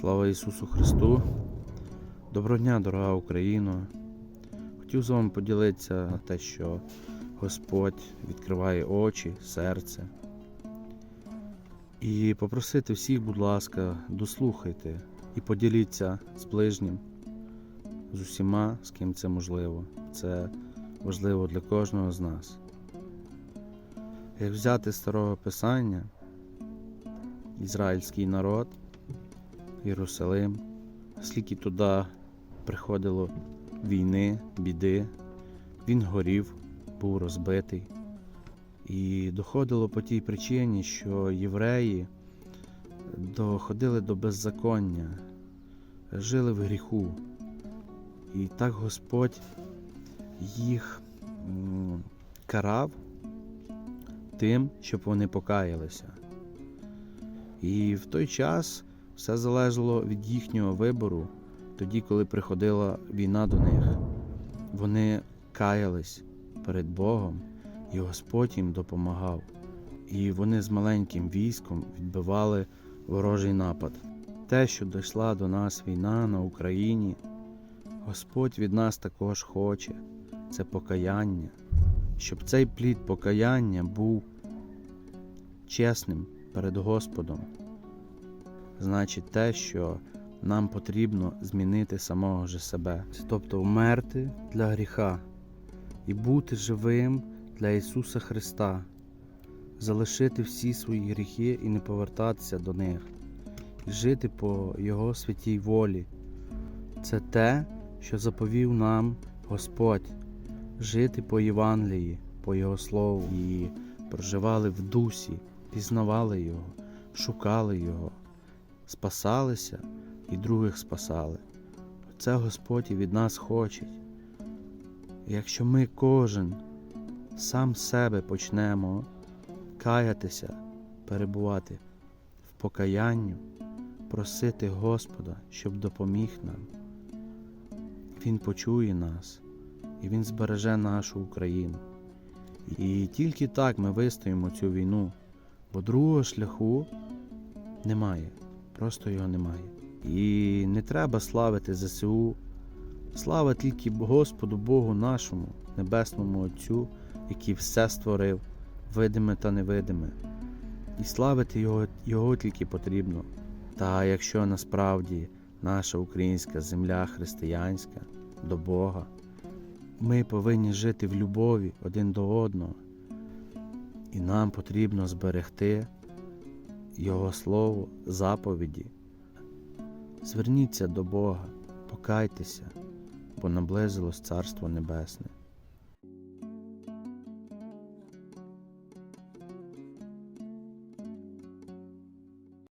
Слава Ісусу Христу! Доброго дня, дорога Україно! Хотів з вами поділитися те, що Господь відкриває очі, серце. І попросити всіх, будь ласка, дослухайте і поділіться з ближнім, з усіма, з ким це можливо. Це важливо для кожного з нас. Як взяти старого Писання, ізраїльський народ, Єрусалим, скільки туди приходило війни, біди, він горів, був розбитий. І доходило по тій причині, що євреї доходили до беззаконня, жили в гріху. І так Господь їх карав тим, щоб вони покаялися. І в той час все залежало від їхнього вибору, тоді, коли приходила війна до них. Вони каялись перед Богом, і Господь їм допомагав. І вони з маленьким військом відбивали ворожий напад. Те, що дійшла до нас війна на Україні, Господь від нас також хоче це покаяння, щоб цей плід покаяння був чесним перед Господом. Значить, те, що нам потрібно змінити самого же себе, тобто вмерти для гріха і бути живим для Ісуса Христа, залишити всі свої гріхи і не повертатися до них, і жити по Його святій волі. Це те, що заповів нам Господь, жити по Євангелії, по Його Слову, і проживали в дусі, пізнавали Його, шукали Його, спасалися і других спасали. Це Господь і від нас хоче. Якщо ми кожен сам себе почнемо каятися, перебувати в покаянню, просити Господа, щоб допоміг нам, Він почує нас і Він збереже нашу Україну. І тільки так ми вистоїмо цю війну, бо другого шляху немає, просто його немає. І не треба славити ЗСУ. Слава тільки Господу Богу нашому, Небесному Отцю, який все створив, видиме та невидиме. І славити Його, Його тільки потрібно. Та якщо насправді наша українська земля християнська до Бога, ми повинні жити в любові один до одного, і нам потрібно зберегти Його Слово, заповіді. Зверніться до Бога, покайтеся, бо наблизилось Царство Небесне.